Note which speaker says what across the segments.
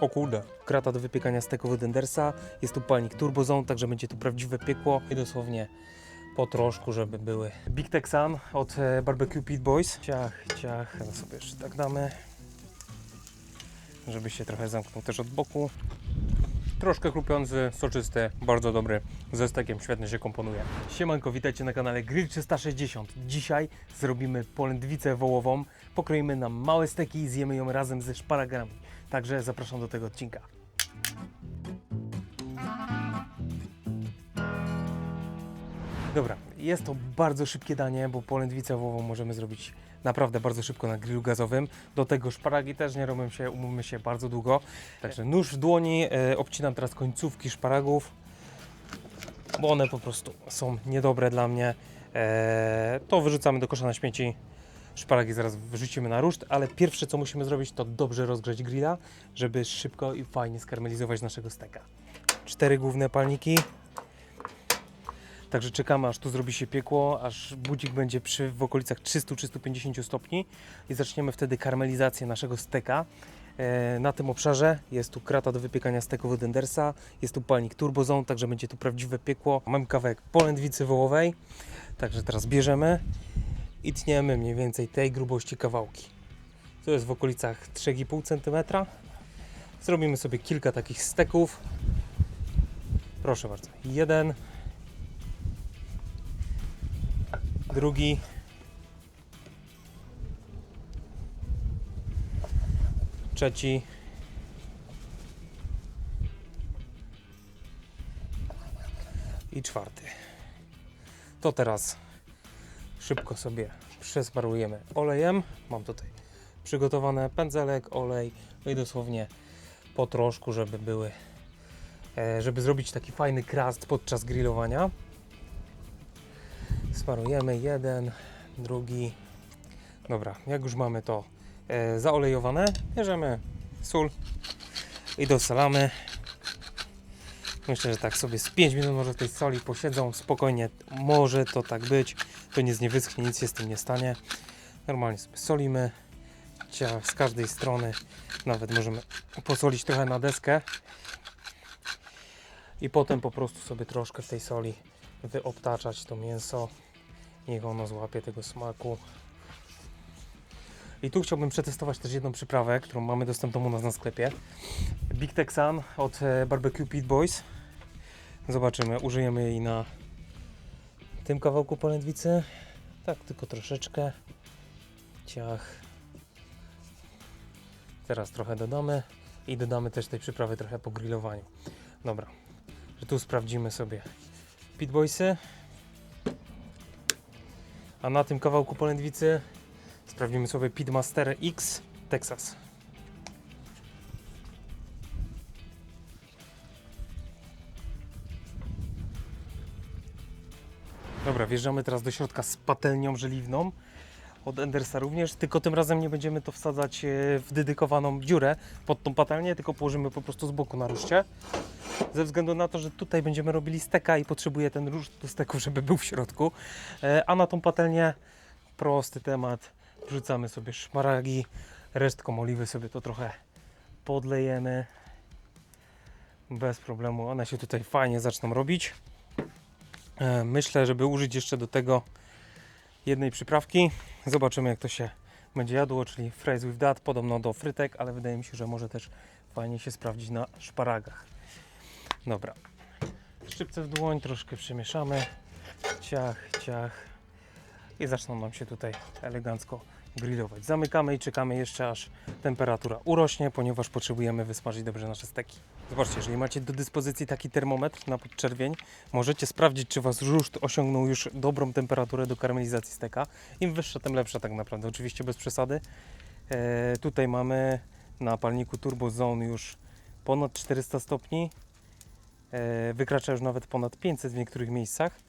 Speaker 1: O kurde. Krata do wypiekania steków od Endersa. Jest tu palnik Turbozone, także będzie tu prawdziwe piekło. I dosłownie po troszku, żeby były. Big Texan od e, Barbecue Pit Boys. Ciach, ciach. Teraz sobie jeszcze tak damy. Żeby się trochę zamknął też od boku. Troszkę chrupiący, soczysty, bardzo dobry. Ze stekiem świetnie się komponuje. Siemanko, witajcie na kanale Grill 360. Dzisiaj zrobimy polędwicę wołową. Pokroimy nam małe steki i zjemy ją razem ze szparagami. Także zapraszam do tego odcinka. Dobra, jest to bardzo szybkie danie, bo polędwicę wołową możemy zrobić naprawdę bardzo szybko na grillu gazowym. Do tego szparagi też nie robią się, umówmy się, bardzo długo. Także nóż w dłoni, e, obcinam teraz końcówki szparagów, bo one po prostu są niedobre dla mnie. E, to wyrzucamy do kosza na śmieci. Szparagi zaraz wyrzucimy na ruszt, ale pierwsze co musimy zrobić to dobrze rozgrzać grilla, żeby szybko i fajnie skarmelizować naszego steka. Cztery główne palniki. Także czekamy aż tu zrobi się piekło, aż budzik będzie przy, w okolicach 300-350 stopni i zaczniemy wtedy karmelizację naszego steka. E, na tym obszarze jest tu krata do wypiekania steków od Endersa, jest tu palnik Turbozone, także będzie tu prawdziwe piekło. Mam kawałek polędwicy wołowej, także teraz bierzemy i tniemy mniej więcej tej grubości kawałki. To jest w okolicach 3,5 cm. Zrobimy sobie kilka takich steków. Proszę bardzo. Jeden, drugi, trzeci, i czwarty. To teraz szybko sobie przesmarujemy olejem. Mam tutaj przygotowane pędzelek, olej, no i dosłownie po troszku, żeby były, e, żeby zrobić taki fajny krast podczas grillowania. Smarujemy jeden, drugi. Dobra, jak już mamy to e, zaolejowane, bierzemy sól i dosalamy. Myślę, że tak sobie z 5 minut może tej soli posiedzą spokojnie. Może to tak być. To nic nie wyschnie, nic się z tym nie stanie. Normalnie sobie solimy. Z każdej strony. Nawet możemy posolić trochę na deskę. I potem po prostu sobie troszkę w tej soli wyobtaczać to mięso. Niech ono złapie tego smaku. I tu chciałbym przetestować też jedną przyprawę, którą mamy dostępną u nas na sklepie. Big Texan od e, Barbecue Pit Boys. Zobaczymy, użyjemy jej na tym kawałku polędwicy. Tak, tylko troszeczkę. Ciach. Teraz trochę dodamy i dodamy też tej przyprawy trochę po grillowaniu. Dobra, że tu sprawdzimy sobie Pit Boysy. A na tym kawałku polędwicy sprawdzimy sobie Pitmaster X Texas. Dobra, wjeżdżamy teraz do środka z patelnią żeliwną od Endersa również, tylko tym razem nie będziemy to wsadzać e, w dedykowaną dziurę pod tą patelnię, tylko położymy po prostu z boku na ruszcie. Ze względu na to, że tutaj będziemy robili steka i potrzebuję ten róż do steku, żeby był w środku. E, A na tą patelnię prosty temat. Wrzucamy sobie szmaragi, resztką oliwy sobie to trochę podlejemy. Bez problemu, one się tutaj fajnie zaczną robić. E, Myślę, żeby użyć jeszcze do tego jednej przyprawki. Zobaczymy jak to się będzie jadło, czyli fries with that, podobno do frytek, ale wydaje mi się, że może też fajnie się sprawdzić na szparagach. Dobra. Szczypce w dłoń, troszkę przemieszamy. Ciach, ciach. I zaczną nam się tutaj elegancko grillować. Zamykamy i czekamy jeszcze aż temperatura urośnie, ponieważ potrzebujemy wysmażyć dobrze nasze steki. Zobaczcie, jeżeli macie do dyspozycji taki termometr na podczerwień, możecie sprawdzić, czy Was ruszt osiągnął już dobrą temperaturę do karmelizacji steka. Im wyższa, tym lepsza tak naprawdę, oczywiście bez przesady. E, tutaj mamy na palniku Turbo Zone już ponad 400 stopni. E, wykracza już nawet ponad 500 w niektórych miejscach,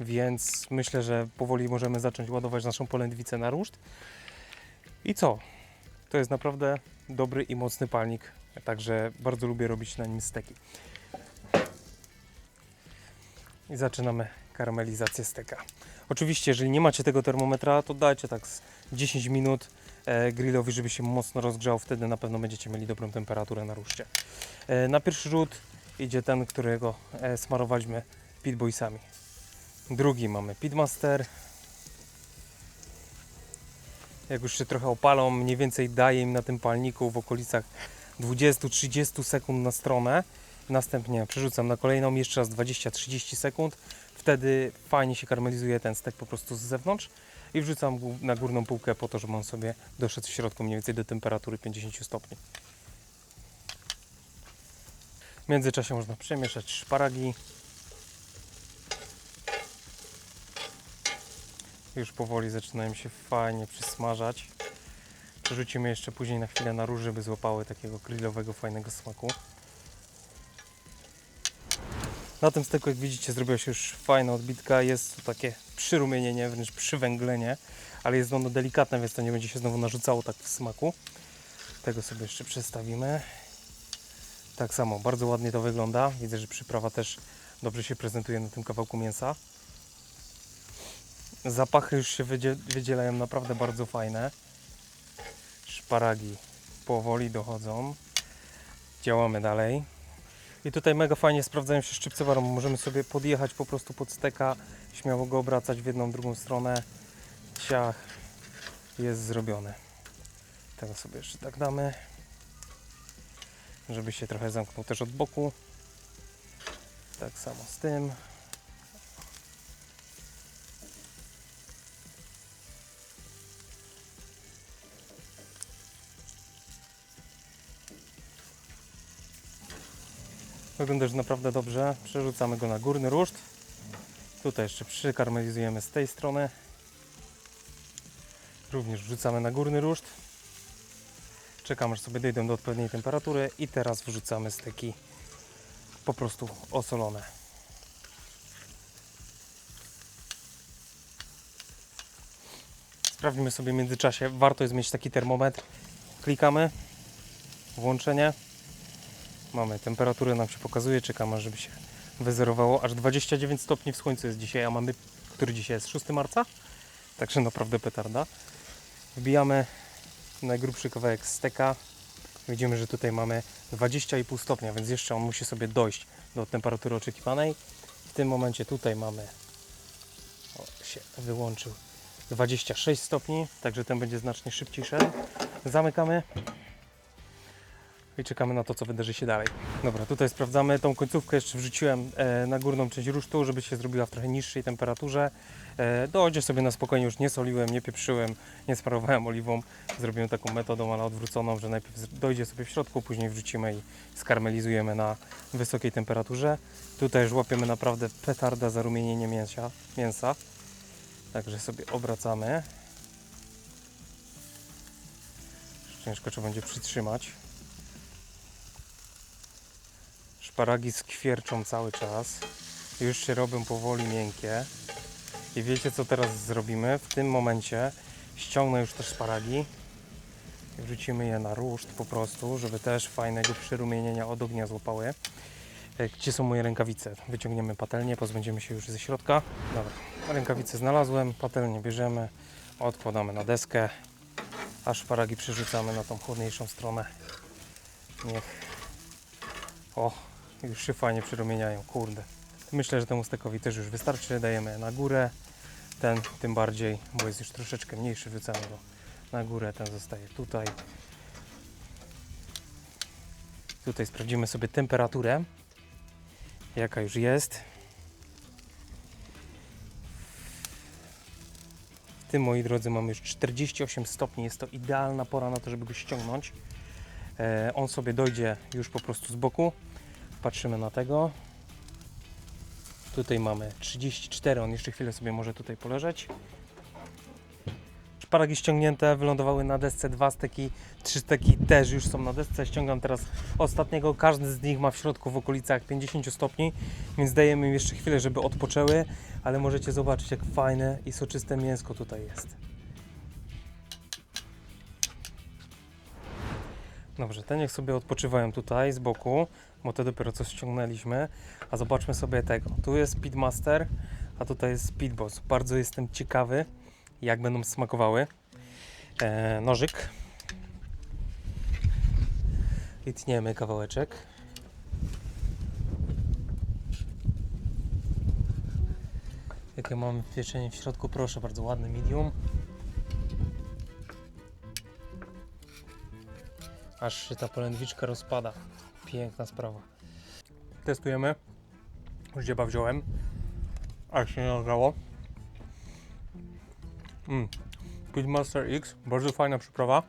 Speaker 1: więc myślę, że powoli możemy zacząć ładować naszą polędwicę na ruszt. I co? To jest naprawdę dobry i mocny palnik, także bardzo lubię robić na nim steki. I zaczynamy karmelizację steka. Oczywiście, jeżeli nie macie tego termometra, to dajcie tak z 10 minut e, grillowi, żeby się mocno rozgrzał. Wtedy na pewno będziecie mieli dobrą temperaturę na ruszcie. E, na pierwszy rzut idzie ten, którego e, smarowaliśmy pitboysami. Drugi mamy Pitmaster. Jak już się trochę opalą, mniej więcej daje im na tym palniku w okolicach 20-30 sekund na stronę. Następnie przerzucam na kolejną jeszcze raz 20-30 sekund. Wtedy fajnie się karmelizuje ten stek po prostu z zewnątrz i wrzucam na górną półkę po to, żeby on sobie doszedł w środku mniej więcej do temperatury 50 stopni. W międzyczasie można przemieszać szparagi. Już powoli zaczynają się fajnie przysmażać. Przerzucimy jeszcze później na chwilę na róż, żeby złapały takiego grillowego, fajnego smaku. Na tym steku, jak widzicie, zrobiła się już fajna odbitka. Jest tu takie przyrumienienie, wręcz przywęglenie, ale jest ono delikatne, więc to nie będzie się znowu narzucało tak w smaku. Tego sobie jeszcze przestawimy. Tak samo, bardzo ładnie to wygląda. Widzę, że przyprawa też dobrze się prezentuje na tym kawałku mięsa. Zapachy już się wydzie- wydzielają naprawdę bardzo fajne. Szparagi powoli dochodzą. Działamy dalej. I tutaj mega fajnie sprawdzają się szczypce warą. Możemy sobie podjechać po prostu pod steka, śmiało go obracać w jedną, drugą stronę. Ciach jest zrobione. Tego sobie jeszcze tak damy, żeby się trochę zamknął też od boku. Tak samo z tym. Wygląda już naprawdę dobrze. Przerzucamy go na górny ruszt. Tutaj jeszcze przykarmelizujemy z tej strony. Również wrzucamy na górny ruszt. Czekamy, aż sobie dojdą do odpowiedniej temperatury i teraz wrzucamy steki po prostu osolone. Sprawdźmy sobie w międzyczasie. Warto jest mieć taki termometr. Klikamy. Włączenie. Mamy temperaturę, nam się pokazuje, czekamy, żeby się wyzerowało. Aż 29 stopni w słońcu jest dzisiaj, a mamy, który dzisiaj jest 6 marca, także naprawdę petarda. Wbijamy najgrubszy kawałek steka. Widzimy, że tutaj mamy 20,5 stopnia, więc jeszcze on musi sobie dojść do temperatury oczekiwanej. W tym momencie tutaj mamy, o, się wyłączył, 26 stopni, także ten będzie znacznie szybciej szedł. Zamykamy i czekamy na to, co wydarzy się dalej. Dobra, tutaj sprawdzamy tą końcówkę. Jeszcze wrzuciłem e, na górną część rusztu, żeby się zrobiła w trochę niższej temperaturze. Dojdzie sobie na spokojnie, już nie soliłem, nie pieprzyłem, nie smarowałem oliwą. Zrobimy taką metodą, ale odwróconą, że najpierw dojdzie sobie w środku, później wrzucimy i skarmelizujemy na wysokiej temperaturze. Tutaj już łapiemy naprawdę petarda zarumienienie mięsa. mięsa. Także sobie obracamy. Ciężko trzeba będzie przytrzymać. Szparagi skwierczą cały czas. Już się robią powoli miękkie. I wiecie co teraz zrobimy? W tym momencie ściągnę już te szparagi wrzucimy je na ruszt po prostu, żeby też fajnego przyrumienienia od ognia złapały. E, Gdzie są moje rękawice? Wyciągniemy patelnię, pozbędziemy się już ze środka. Dobra, rękawice znalazłem, patelnię bierzemy, odkładamy na deskę, a szparagi przerzucamy na tą chłodniejszą stronę. Niech o, już się fajnie przyrumieniają, kurde. Myślę, że temu stekowi też już wystarczy. Dajemy na górę, ten tym bardziej, bo jest już troszeczkę mniejszy, wrzucamy go na górę, ten zostaje tutaj. Tutaj sprawdzimy sobie temperaturę, jaka już jest. W tym, moi drodzy, mamy już 48 stopni. Jest to idealna pora na to, żeby go ściągnąć. E, on sobie dojdzie już po prostu z boku. Patrzymy na tego. Tutaj mamy 34, on jeszcze chwilę sobie może tutaj poleżeć. Szparagi ściągnięte, wylądowały na desce, dwa steki, trzy steki też już są na desce. Ściągam teraz ostatniego, każdy z nich ma w środku w okolicach 50 stopni, więc dajemy im jeszcze chwilę, żeby odpoczęły, ale możecie zobaczyć jak fajne i soczyste mięsko tutaj jest. Dobrze, te niech sobie odpoczywają tutaj z boku, bo te dopiero co ściągnęliśmy. A zobaczmy sobie tego. Tu jest Speedmaster, a tutaj jest Speedboss. Bardzo jestem ciekawy, jak będą smakowały. e, nożyk i tniemy kawałeczek. Jakie mamy pieczenie w środku, proszę bardzo, ładny medium. Aż się ta polędwiczka rozpada. Piękna sprawa. Testujemy. Zdzieba wziąłem. Aż się nie nagrało. Mm. Pitmaster X, bardzo fajna przyprawa.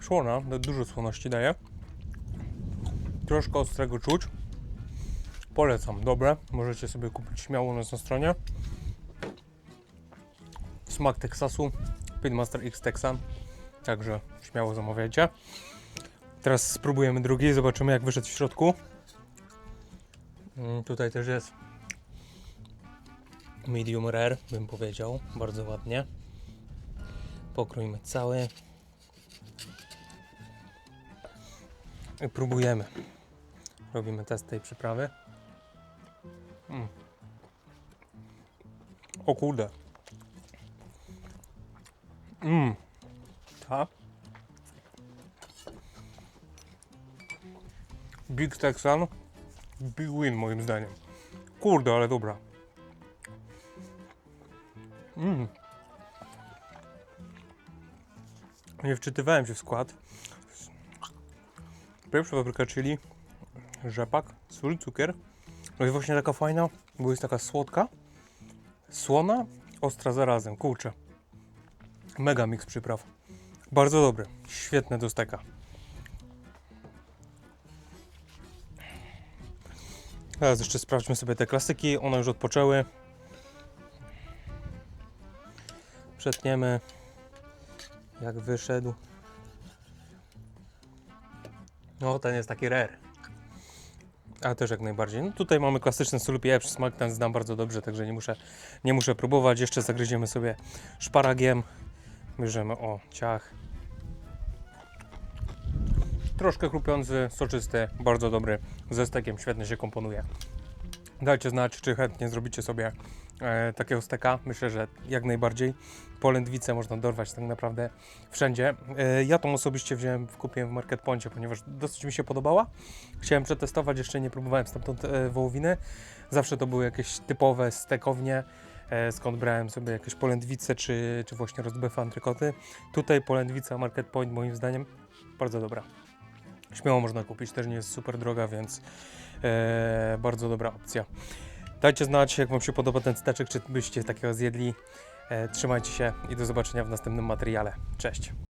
Speaker 1: Słona, du- dużo słoności daje. Troszkę ostrego czuć. Polecam, dobre. Możecie sobie kupić śmiało u nas na stronie. Smak Teksasu, Pitmaster X Texan. Także śmiało zamawiajcie. Teraz spróbujemy drugi zobaczymy jak wyszedł w środku. Mm, Tutaj też jest medium rare, bym powiedział. Bardzo ładnie. Pokrójmy cały. I próbujemy. Robimy test tej przyprawy. Mm. O kurde. Mm. Ta. Big Texan. Big win moim zdaniem. Kurde, ale dobra. Mm. Nie wczytywałem się w skład. Pierwsza papryka chili, rzepak, sól, cukier. No jest właśnie taka fajna, bo jest taka słodka, słona, ostra zarazem. Kurczę. Mega miks przypraw. Bardzo dobry. Świetne do steka. Teraz jeszcze sprawdźmy sobie te klasyki. One już odpoczęły. Przetniemy. Jak wyszedł. No, ten jest taki rare. A też jak najbardziej. No tutaj mamy klasyczny sól pieprz, smak ten znam bardzo dobrze, także nie muszę, nie muszę próbować. Jeszcze zagryziemy sobie szparagiem. Bierzemy o ciach. Troszkę chrupiący, soczysty, bardzo dobry. Ze stekiem świetnie się komponuje. Dajcie znać, czy chętnie zrobicie sobie e, takiego steka. Myślę, że jak najbardziej. Polędwicę można dorwać tak naprawdę wszędzie. E, ja tą osobiście wziąłem, kupiłem w Market Poncie, ponieważ dosyć mi się podobała. Chciałem przetestować, jeszcze nie próbowałem stamtąd e, wołowiny. Zawsze to były jakieś typowe stekownie, e, skąd brałem sobie jakieś polędwice, czy, czy właśnie rozbefa antrykoty. Tutaj polędwica Market Point moim zdaniem bardzo dobra. Śmiało można kupić, też nie jest super droga, więc e, bardzo dobra opcja. Dajcie znać, jak Wam się podoba ten steczek, czy byście takiego zjedli. E, trzymajcie się i do zobaczenia w następnym materiale. Cześć!